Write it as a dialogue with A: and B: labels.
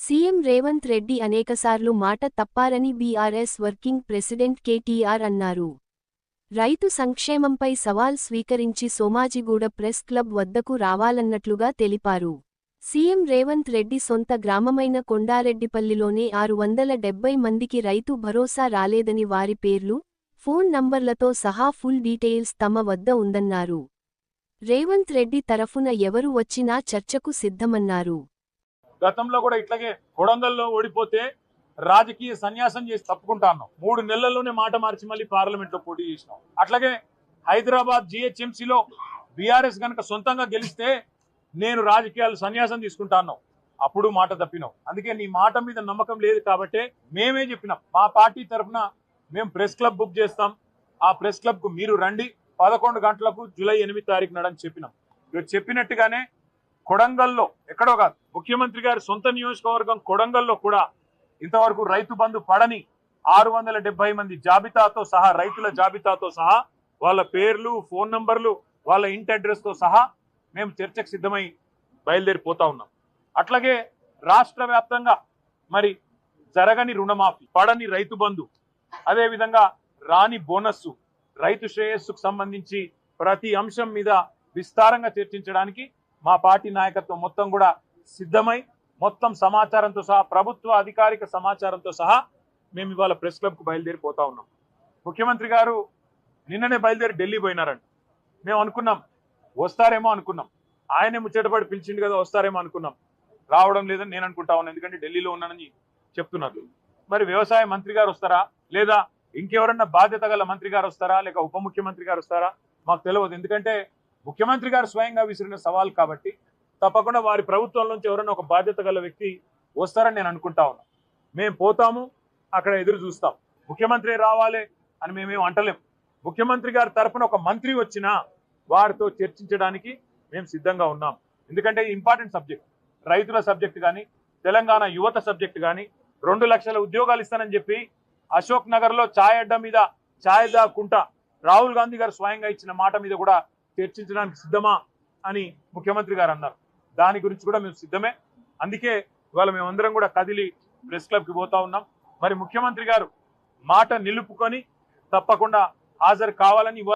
A: CM Revanth Reddy అనేకసార్లు మాట తప్పారని బీఆర్ఎస్ వర్కింగ్ ప్రెసిడెంట్ కేటీఆర్ అన్నారు. రైతు సంక్షేమంపై సవాల్ స్వీకరించి సోమాజిగూడ ప్రెస్ క్లబ్ వద్దకు రావాలన్నట్లుగా తెలిపారు. సీఎం రేవంత్ రెడ్డి సొంత గ్రామమైన కొండారెడ్డిపల్లిలోనే ఆరు వందల డెబ్బై మందికి రైతు భరోసా రాలేదని వారి పేర్లు ఫోన్ నంబర్లతో సహా ఫుల్ డీటెయిల్స్ తమ వద్ద ఉందన్నారు. రేవంత్ రెడ్డి తరఫున ఎవరు వచ్చినా చర్చకు సిద్ధమన్నారు.
B: గతంలో కూడా ఇట్లాగే కొడంగల్లో ఓడిపోతే రాజకీయ సన్యాసం చేసి తప్పుకుంటాను. మూడు నెలల్లోనే మాట మార్చి మళ్ళీ పార్లమెంట్లో పోటీ చేసినాం. అట్లాగే హైదరాబాద్ జిహెచ్ఎంసీలో బీఆర్ఎస్ కనుక సొంతంగా గెలిస్తే నేను రాజకీయాలు సన్యాసం తీసుకుంటాను. అప్పుడు మాట తప్పినావు అందుకే నీ మాట మీద నమ్మకం లేదు కాబట్టే మేమే చెప్పినాం. మా పార్టీ తరఫున మేము ప్రెస్ క్లబ్ బుక్ చేస్తాం. ఆ ప్రెస్ క్లబ్కు మీరు రండి. పదకొండు గంటలకు జూలై ఎనిమిది తారీఖు నాడని చెప్పినాం. మీరు చెప్పినట్టుగానే కొడంగల్లో ఎక్కడో కాదు ముఖ్యమంత్రి గారి సొంత నియోజకవర్గం కొడంగల్లో కూడా ఇంతవరకు రైతు బంధు పడని ఆరు వందల మంది జాబితాతో సహా రైతుల జాబితాతో సహా వాళ్ళ పేర్లు ఫోన్ నంబర్లు వాళ్ళ ఇంటి అడ్రస్తో సహా మేము చర్చకు సిద్ధమై బయలుదేరిపోతా ఉన్నాం. అట్లాగే రాష్ట్ర వ్యాప్తంగా మరి జరగని రుణమాఫీ పడని రైతు బంధు అదేవిధంగా రాని బోనస్సు రైతు శ్రేయస్సుకు సంబంధించి ప్రతి అంశం మీద విస్తారంగా చర్చించడానికి మా పార్టీ నాయకత్వం మొత్తం కూడా సిద్ధమై మొత్తం సమాచారంతో సహా ప్రభుత్వ అధికారిక సమాచారంతో సహా మేము ఇవాళ ప్రెస్ క్లబ్కు బయలుదేరిపోతా ఉన్నాం. ముఖ్యమంత్రి గారు నిన్ననే బయలుదేరి ఢిల్లీ పోయినారంట మేము అనుకున్నాం వస్తారేమో అనుకున్నాం. ఆయనే ముచ్చటపడి పిలిచిండు కదా వస్తారేమో అనుకున్నాం. రావడం లేదని నేను అనుకుంటా ఉన్నాను ఎందుకంటే ఢిల్లీలో ఉన్నానని చెప్తున్నారు. మరి వ్యవసాయ మంత్రి గారు వస్తారా? లేదా ఇంకెవరన్నా బాధ్యత గల మంత్రి గారు వస్తారా? లేక ఉప ముఖ్యమంత్రి గారు వస్తారా? మాకు తెలియదు ఎందుకంటే ముఖ్యమంత్రి గారు స్వయంగా విసిరిన సవాల్ కాబట్టి తప్పకుండా వారి ప్రభుత్వం నుంచి ఎవరైనా ఒక బాధ్యత గల వ్యక్తి వస్తారని నేను అనుకుంటా ఉన్నా. మేము పోతాము అక్కడ ఎదురు చూస్తాం. ముఖ్యమంత్రి రావాలి అని మేమేం అంటలేం. ముఖ్యమంత్రి గారి తరఫున ఒక మంత్రి వచ్చినా వారితో చర్చించడానికి మేము సిద్ధంగా ఉన్నాం. ఎందుకంటే ఇంపార్టెంట్ సబ్జెక్ట్ రైతుల సబ్జెక్ట్ కానీ తెలంగాణ యువత సబ్జెక్ట్ కానీ రెండు లక్షల ఉద్యోగాలు ఇస్తానని చెప్పి అశోక్ నగర్లో ఛాయ్ అడ్డం మీద ఛాయ్ దాక్కుంటా రాహుల్ గాంధీ గారు స్వయంగా ఇచ్చిన మాట మీద కూడా చర్చించడానికి సిద్ధమా అని ముఖ్యమంత్రి గారు అన్నారు. దాని గురించి కూడా మేము సిద్ధమే. అందుకే ఇవాళ మేమందరం కూడా కదిలి ప్రెస్ క్లబ్కి పోతా ఉన్నాం. మరి ముఖ్యమంత్రి గారు మాట నిలుపుకొని తప్పకుండా హాజరు కావాలని